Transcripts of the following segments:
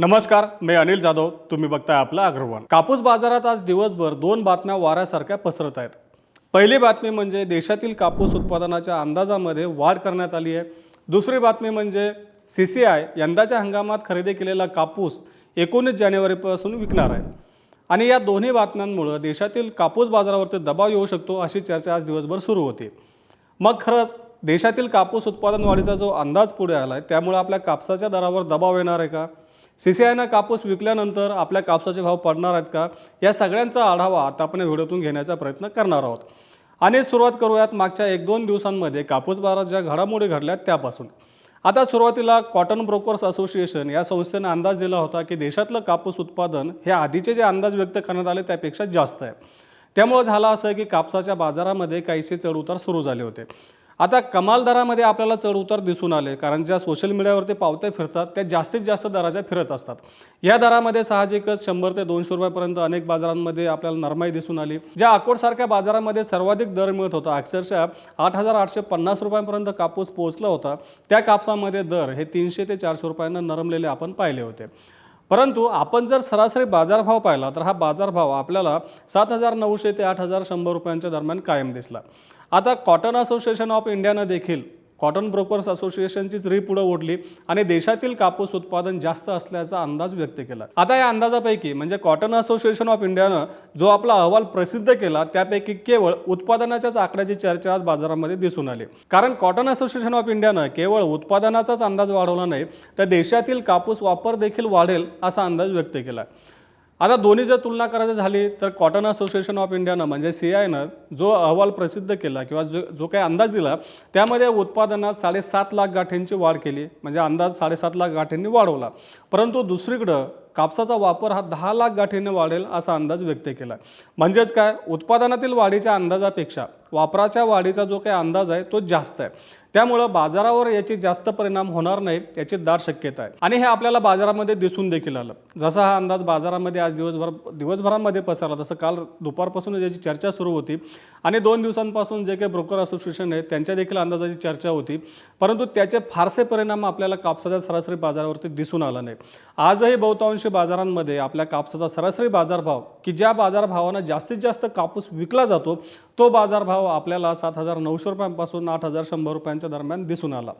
नमस्कार मी अनिल जाधव. तुम्ही बघताय आपला अग्रवाल. कापूस बाजारात आज दिवसभर दोन बातम्या वाऱ्यासारख्या पसरत आहेत. पहिली बातमी म्हणजे देशातील कापूस उत्पादनाच्या अंदाजामध्ये वाढ करण्यात आली आहे. दुसरी बातमी म्हणजे सी सी आय यंदाच्या हंगामात खरेदी केलेला कापूस एकोणीस जानेवारीपासून विकणार आहे. आणि या दोन्ही बातम्यांमुळं देशातील कापूस बाजारावरती दबाव येऊ शकतो अशी चर्चा आज दिवसभर सुरू होती. मग खरंच देशातील कापूस उत्पादन वाढीचा जो अंदाज पुढे आला आहे त्यामुळे आपल्या कापसाच्या दरावर दबाव येणार आहे का? सी सी आयनं कापूस विकल्यानंतर आपल्या कापसाचे भाव पडणार आहेत का? या सगळ्यांचा आढावा आता आपण या व्हिडिओतून घेण्याचा प्रयत्न करणार आहोत. आणि सुरुवात करूयात मागच्या एक दोन दिवसांमध्ये कापूस बाजारात ज्या घडामोडी घडल्या त्यापासून. आता सुरुवातीला कॉटन ब्रोकर्स असोसिएशन या संस्थेनं अंदाज दिला होता की देशातलं कापूस उत्पादन हे आधीचे जे अंदाज व्यक्त करण्यात आले त्यापेक्षा जास्त आहे. त्यामुळं झालं असं की कापसाच्या बाजारामध्ये काहीसे चढउतार सुरू झाले होते. आता कमाल दरामध्ये आपल्याला चढउतार दिसून आले कारण ज्या सोशल मीडियावरती पावत्या फिरतात त्या जास्तीत जास्त दराच्या फिरत असतात. या दरामध्ये साहजिकच शंभर ते दोनशे रुपयापर्यंत अनेक बाजारांमध्ये आपल्याला नरमाई दिसून आली. ज्या अकोटसारख्या बाजारामध्ये सर्वाधिक दर मिळत होता अक्षरशः आठ हजार आठशे पन्नास रुपयांपर्यंत कापूस पोहोचला होता त्या कापसामध्ये दर हे तीनशे ते चारशे रुपयांना नरमलेले आपण पाहिले होते. परंतु आपण जर सरासरी बाजारभाव पाहिला तर हा बाजारभाव आपल्याला सात हजार नऊशे ते आठ हजार शंभर रुपयांच्या दरम्यान कायम दिसला. आता कॉटन असोसिएशन ऑफ इंडियानं देखील कॉटन ब्रोकर्स असोसिएशनचीच री पुढं ओढली आणि देशातील कापूस उत्पादन जास्त असल्याचा अंदाज व्यक्त केला. आता या अंदाजापैकी म्हणजे कॉटन असोसिएशन ऑफ इंडियानं जो आपला अहवाल प्रसिद्ध केला त्यापैकी केवळ उत्पादनाच्याच आकड्याची चर्चा आज बाजारामध्ये दिसून आली. कारण कॉटन असोसिएशन ऑफ इंडियानं केवळ उत्पादनाचाच अंदाज वाढवला नाही तर देशातील कापूस वापर देखील वाढेल असा अंदाज व्यक्त केला. आता दोन्ही जर तुलना करायची झाली तर कॉटन असोसिएशन ऑफ इंडियानं म्हणजे सी आयनं जो अहवाल प्रसिद्ध केला किंवा जो जो काही अंदाज दिला त्यामध्ये उत्पादनात साडेसात लाख गाठींची वाढ केली म्हणजे अंदाज साडेसात लाख गाठींनी वाढवला. परंतु दुसरीकडं कापसाचा वापर हा दहा लाख गाठीने वाढेल असा अंदाज व्यक्त केला. म्हणजेच काय? उत्पादनातील वाढीच्या अंदाजापेक्षा वापराच्या वाढीचा जो काही अंदाज आहे तो जास्त आहे. त्यामुळं बाजारावर याची जास्त परिणाम होणार नाही याची दाट शक्यता आहे. आणि हे आपल्याला बाजारामध्ये दिसून देखील आलं. जसा हा अंदाज बाजारामध्ये आज दिवसभर दिवसभरामध्ये पसरला तसं काल दुपारपासून याची चर्चा सुरू होती. आणि दोन दिवसांपासून जे काही ब्रोकर असोसिएशन आहे त्यांच्या देखील अंदाजाची चर्चा होती. परंतु त्याचे फारसे परिणाम आपल्याला कापसाच्या सरासरी बाजारावरती दिसून आला नाही. आजही बहुतांश बाजारांमध्ये आपल्या कापसाचा सरासरी बाजारभाव की ज्या बाजारभावानं जास्तीत जास्त कापूस विकला जातो तो बाजारभाव आपल्याला सात हजार नऊशे रुपयांपासून आठ हजार शंभर रुपयांच्या दरम्यान दिसून आला.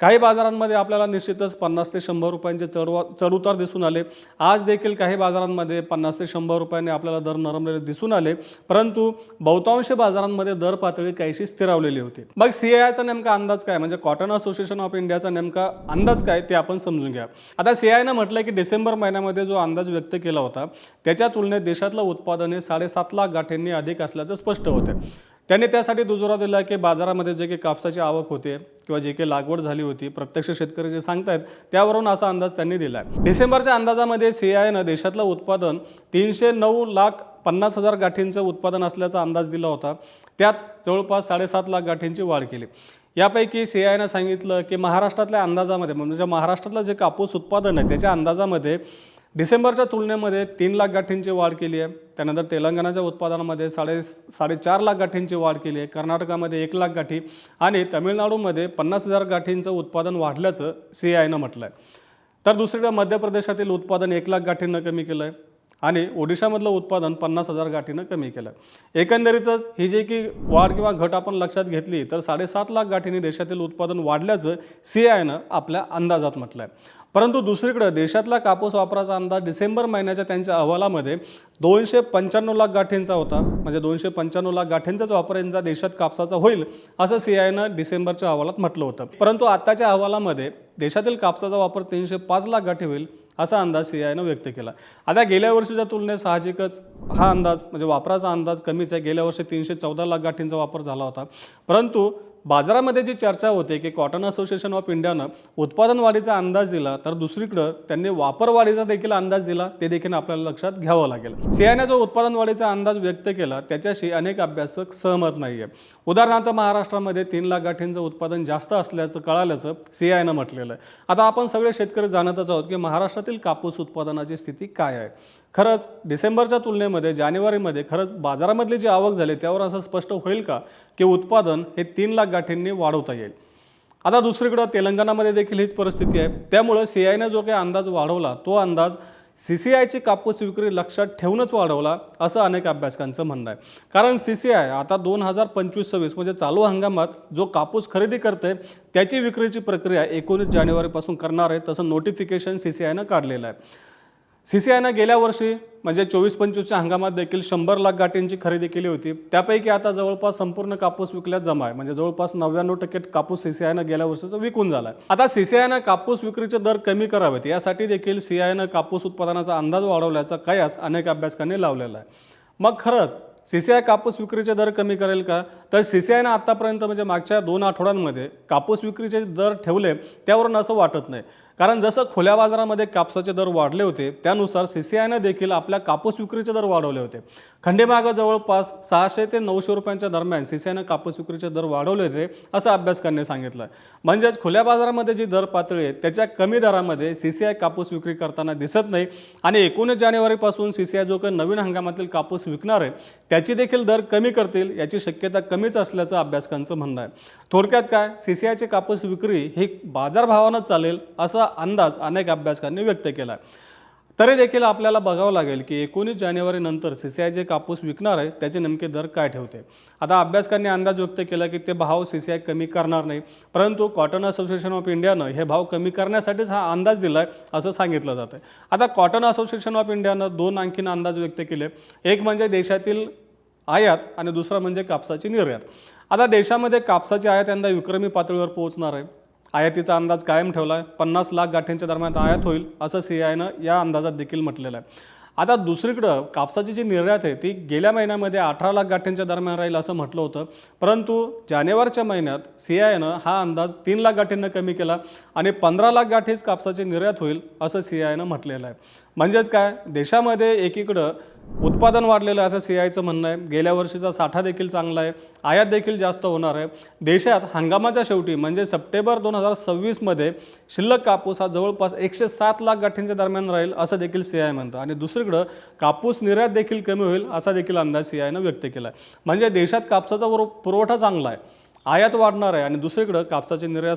काही बाजारांमध्ये आपल्याला निश्चितच पन्नास ते शंभर रुपयांचे चढवा चढउतार दिसून आले. आज देखील काही बाजारांमध्ये पन्नास ते शंभर रुपयांनी आपल्याला दर नरमलेले दिसून आले. परंतु बहुतांश बाजारांमध्ये दर पातळी काहीशी स्थिरावलेली होती. मग सीआयचा नेमका अंदाज काय? म्हणजे कॉटन असोसिएशन ऑफ इंडियाचा नेमका अंदाज काय ते आपण समजून घ्या. आता सी आयनं म्हटलं की डिसेंबर महिन्यामध्ये जो अंदाज व्यक्त केला होता त्याच्या तुलनेत देशातलं उत्पादन हे साडेसात लाख गाठींनी अधिक असल्याचं स्पष्ट होतं त्यांनी त्यासाठी दुजोरा दिला की बाजारामध्ये जे काही कापसाची आवक होते किंवा जे काही लागवड झाली होती प्रत्यक्ष शेतकरी जे सांगतायत त्यावरून असा अंदाज त्यांनी दिला आहे डिसेंबरच्या अंदाजामध्ये सी आयनं देशातलं उत्पादन तीनशे नऊ लाख पन्नास हजार गाठींचं उत्पादन असल्याचा अंदाज दिला होता. त्यात जवळपास साडेसात लाख गाठींची वाढ केली. यापैकी सी आयनं सांगितलं की महाराष्ट्रातल्या अंदाजामध्ये म्हणजे महाराष्ट्रातलं जे कापूस उत्पादन आहे त्याच्या अंदाजामध्ये डिसेंबरच्या तुलनेमध्ये तीन लाख गाठींची वाढ केली आहे. त्यानंतर तेलंगणाच्या उत्पादनामध्ये साडे साडेचार लाख गाठींची वाढ केली आहे. कर्नाटकामध्ये एक लाख गाठी आणि तमिळनाडूमध्ये पन्नास हजार गाठींचं उत्पादन वाढल्याचं सी आयनं म्हटलं आहे तर दुसरीकडे मध्य प्रदेशातील उत्पादन एक लाख गाठींनं कमी केलं आहे आणि ओडिशामधलं उत्पादन पन्नास हजार गाठीनं कमी केलं एकंदरीतच ही जे की वाढ किंवा घट आपण लक्षात घेतली तर साडेसात लाख गाठींनी देशातील उत्पादन वाढल्याचं सी आयनं आपल्या अंदाजात म्हटलं आहे परंतु दुसरीकडे देशातला कापूस वापराचा अंदाज डिसेंबर महिन्याच्या त्यांच्या अहवालामध्ये दोनशे पंच्याण्णव लाख गाठींचा होता. म्हणजे दोनशे पंच्याण्णव लाख गाठींचाच वापर यंदा देशात कापसाचा होईल असं सी आयनं डिसेंबरच्या अहवालात म्हटलं होतं. परंतु आताच्या अहवालामध्ये देशातील कापसाचा वापर तीनशे पाच लाख गाठी होईल असा अंदाज सीआयनं व्यक्त केला. आता गेल्या वर्षीच्या तुलनेत साहजिकच हा अंदाज म्हणजे वापराचा अंदाज कमीच आहे. गेल्या वर्षी तीनशे चौदा लाख गाठींचा वापर झाला होता. परंतु बाजारामध्ये जी चर्चा होते की कॉटन असोसिएशन ऑफ इंडियानं उत्पादन वाढीचा अंदाज दिला तर दुसरीकडं त्यांनी वापर वाढीचा देखील अंदाज दिला ते देखील आपल्याला लक्षात घ्यावं लागेल. सीआयने जो उत्पादन वाढीचा अंदाज व्यक्त केला त्याच्याशी अनेक अभ्यासक सहमत नाही आहे उदाहरणार्थ महाराष्ट्रामध्ये तीन लाख गाठींचं उत्पादन जास्त असल्याचं कळाल्याचं सीआयनं म्हटलेलं आहे. आता आपण सगळे शेतकरी जाणतच आहोत की महाराष्ट्रातील कापूस उत्पादनाची स्थिती काय आहे? खरंच डिसेंबरच्या तुलनेमध्ये जानेवारीमध्ये खरंच बाजारामधली जी आवक झाली त्यावर असं स्पष्ट होईल का की उत्पादन हे तीन लाख गाठींनी वाढवता येईल? आता दुसरीकडं तेलंगणामध्ये देखील हीच परिस्थिती आहे. त्यामुळं सी आयनं जो काही अंदाज वाढवला तो अंदाज सी सी आयची कापूस विक्री लक्षात ठेवूनच वाढवला असं अनेक अभ्यासकांचं म्हणणं आहे. कारण सी सी आय आता दोन हजार पंचवीस सव्वीस म्हणजे चालू हंगामात जो कापूस खरेदी करते त्याची विक्रीची प्रक्रिया एकोणीस जानेवारीपासून करणार आहे तसं नोटिफिकेशन सी सी आयनं काढलेलं आहे. सी सी आयनं गेल्या वर्षी म्हणजे चोवीस पंचवीसच्या हंगामात देखील शंभर लाख गाठींची खरेदी केली होती. त्यापैकी आता जवळपास संपूर्ण कापूस विकल्यात जमा आहे. म्हणजे जवळपास नव्याण्णव टक्के कापूस सी सी आयनं गेल्या वर्षीचा विकून झाला आहे आता सी सी आयनं कापूस विक्रीचे दर कमी करावेत. यासाठी देखील सी आयनं कापूस उत्पादनाचा अंदाज वाढवल्याचा कयास अनेक अभ्यासकांनी लावलेला आहे. मग खरंच सी सी आय कापूस विक्रीचे दर कमी करेल का? तर सी सी आयनं आत्तापर्यंत म्हणजे मागच्या दोन आठवड्यांमध्ये कापूस विक्रीचे दर ठेवले त्यावरून असं वाटत नाही. कारण जसं खुल्या बाजारामध्ये कापसाचे दर वाढले होते त्यानुसार सी सी आयनं देखील आपल्या कापूस विक्रीचे दर वाढवले होते. खंडेमागं जवळपास सहाशे ते नऊशे रुपयांच्या दरम्यान सी सी आयनं कापूस विक्रीचे दर वाढवले होते असं अभ्यासकांनी सांगितलं म्हणजेच खुल्या बाजारामध्ये जी दर पातळी आहे त्याच्या कमी दरामध्ये सी सी आय कापूस विक्री करताना दिसत नाही आणि एकोणीस जानेवारीपासून सी सी आय जो काही नवीन हंगामातील कापूस विकणार आहे त्याची देखील दर कमी करतील याची शक्यता कमीच असल्याचं अभ्यासकांचं म्हणणं आहे. थोडक्यात काय? सी सी आयची कापूस विक्री ही बाजारभावानं चालेल असा अंदाज अनेक अभ्यासकांनी व्यक्त केला आहे. तरी देखील आपल्याला बघावं लागेल की एकोणीस जानेवारीनंतर सी सी आय जे कापूस विकणार आहे त्याचे नेमके दर काय ठेवते? आता अभ्यासकांनी अंदाज व्यक्त केला की ते भाव सी सी आय कमी करणार नाही परंतु कॉटन असोसिएशन ऑफ इंडियानं हे भाव कमी करण्यासाठीच हा अंदाज दिला आहे असं सांगितलं जातं आहे. आता कॉटन असोसिएशन ऑफ इंडियानं दोन आणखीन अंदाज व्यक्त केले. एक म्हणजे देशातील आयात आणि दुसरा म्हणजे कापसाची निर्यात. आता देशामध्ये कापसाची आयात यंदा विक्रमी पातळीवर पोहोचणार आहे. आयातीचा अंदाज कायम ठेवला आहे. पन्नास लाख गाठींच्या दरम्यान आयात होईल असं सी आयनं या अंदाजात देखील म्हटलेलं आहे. आता दुसरीकडं कापसाची जी निर्यात आहे ती गेल्या महिन्यामध्ये अठरा लाख गाठींच्या दरम्यान राहील असं म्हटलं होतं. परंतु जानेवारीच्या महिन्यात सी आयनं हा अंदाज तीन लाख गाठींना कमी केला आणि पंधरा लाख गाठीच कापसाची निर्यात होईल असं सी आयनं म्हटलेलं आहे. म्हणजेच काय? देशामध्ये एकीकडं उत्पादन वाढलेलं असं सी आयचं म्हणणं आहे. गेल्या वर्षीचा साठा देखील चांगला आहे. आयात देखील जास्त होणार आहे. देशात हंगामाच्या शेवटी म्हणजे सप्टेंबर दोन हजार सव्वीसमध्ये शिल्लक कापूस हा जवळपास एकशे सात लाख गाठींच्या दरम्यान राहील असं देखील सी आय म्हणतं. आणि दुसरीकडं कापूस निर्यात देखील कमी होईल असा देखील अंदाज सी आयनं व्यक्त केला आहे म्हणजे देशात कापसाचा पुरव- पुरवठा चांगला आहे. आयात वाढणार आहे. आणि दुसरीकडं कापसाची निर्यात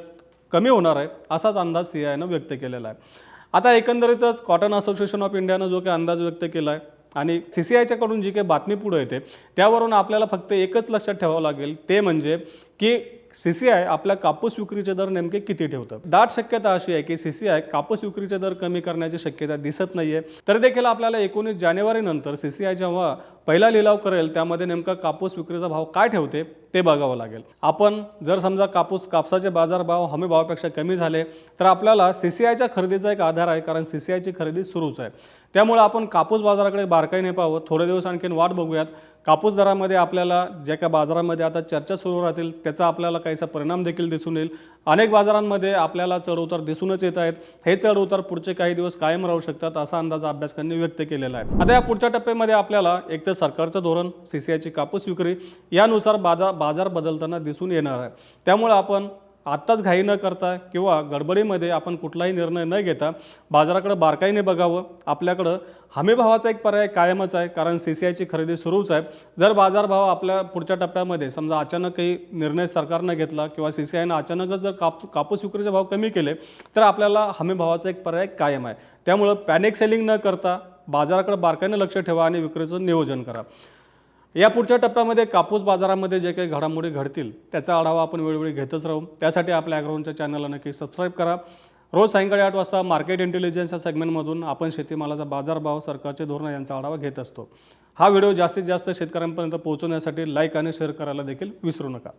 कमी होणार आहे असाच अंदाज सी आयनं व्यक्त केलेला आहे. आता एकंदरीतच कॉटन असोसिएशन ऑफ इंडियानं जो काही अंदाज व्यक्त केला आहे आणि सी सी आयच्याकडून जी काही बातमी पुढे येते त्यावरून आपल्याला फक्त एकच लक्षात ठेवावं लागेल ते म्हणजे की सी सी आय आपल्या कापूस विक्रीचे दर नेमके किती ठेवतं दाट शक्यता अशी आहे की सी सी आय कापूस विक्रीचे दर कमी करण्याची शक्यता दिसत नाही आहे तर देखील आपल्याला एकोणीस जानेवारीनंतर सी सी आय जेव्हा पहिला लिलाव करेल त्यामध्ये नेमका कापूस विक्रीचा भाव काय ठेवते ते बघावं लागेल. आपण जर समजा कापूस कापसाचे बाजारभाव हमी भावापेक्षा कमी झाले तर आपल्याला सी सी आयच्या खरेदीचा एक आधार आहे कारण सी सी आयची खरेदी सुरूच आहे. त्यामुळे आपण कापूस बाजाराकडे बारकाईने पाहावं थोडे दिवस आणखीन वाट बघूयात. कापूस दरामध्ये आपल्याला ज्या काय बाजारामध्ये आता चर्चा सुरू राहतील त्याचा आपल्याला काहीसा परिणाम देखील दिसून येईल. अनेक बाजारांमध्ये आपल्याला चढउतार दिसूनच येत आहेत. हे चढउतार पुढचे काही दिवस कायम राहू शकतात असा अंदाज अभ्यासकांनी व्यक्त केलेला आहे. आता या पुढच्या टप्प्यामध्ये आपल्याला एक तर सरकारचं धोरण सी सी आयची कापूस विक्री यानुसार बाजार बाजार बदलताना दिसून येणार आहे. त्यामुळे आपण आत्ताच घाई न करता किंवा गडबडीमध्ये आपण कुठलाही निर्णय न घेता बाजाराकडं बारकाईने बघावं. आपल्याकडं हमीभावाचा एक पर्याय कायमच आहे कारण सी सी आयची खरेदी सुरूच आहे. जर बाजारभाव आपल्या पुढच्या टप्प्यामध्ये समजा अचानक काही निर्णय सरकारनं घेतला किंवा सी सी आयनं अचानकच जर काप कापूस विक्रीचे भाव कमी केले तर आपल्याला हमीभावाचा एक पर्याय कायम आहे. त्यामुळं पॅनिक सेलिंग न करता बाजाराकडे बारकाईने लक्ष ठेवा आणि विक्रीचं नियोजन करा. या पुढच्या टप्प्यामध्ये कापूस बाजारामध्ये जे काही घडामोडी घडतील त्याचा आढावा आपण वेळोवेळी घेतच राहू. त्यासाठी आपल्या ॲग्रोनच्या चॅनलला नक्की सबस्क्राईब करा. रोज सायंकाळी आठ वाजता मार्केट इंटेलिजन्स या सेगमेंटमधून आपण शेतीमालाचा बाजारभाव सरकारचे धोरण यांचा आढावा घेत असतो. हा व्हिडिओ जास्तीत जास्त शेतकऱ्यांपर्यंत पोहोचवण्यासाठी लाईक आणि शेअर करायला देखील विसरू नका.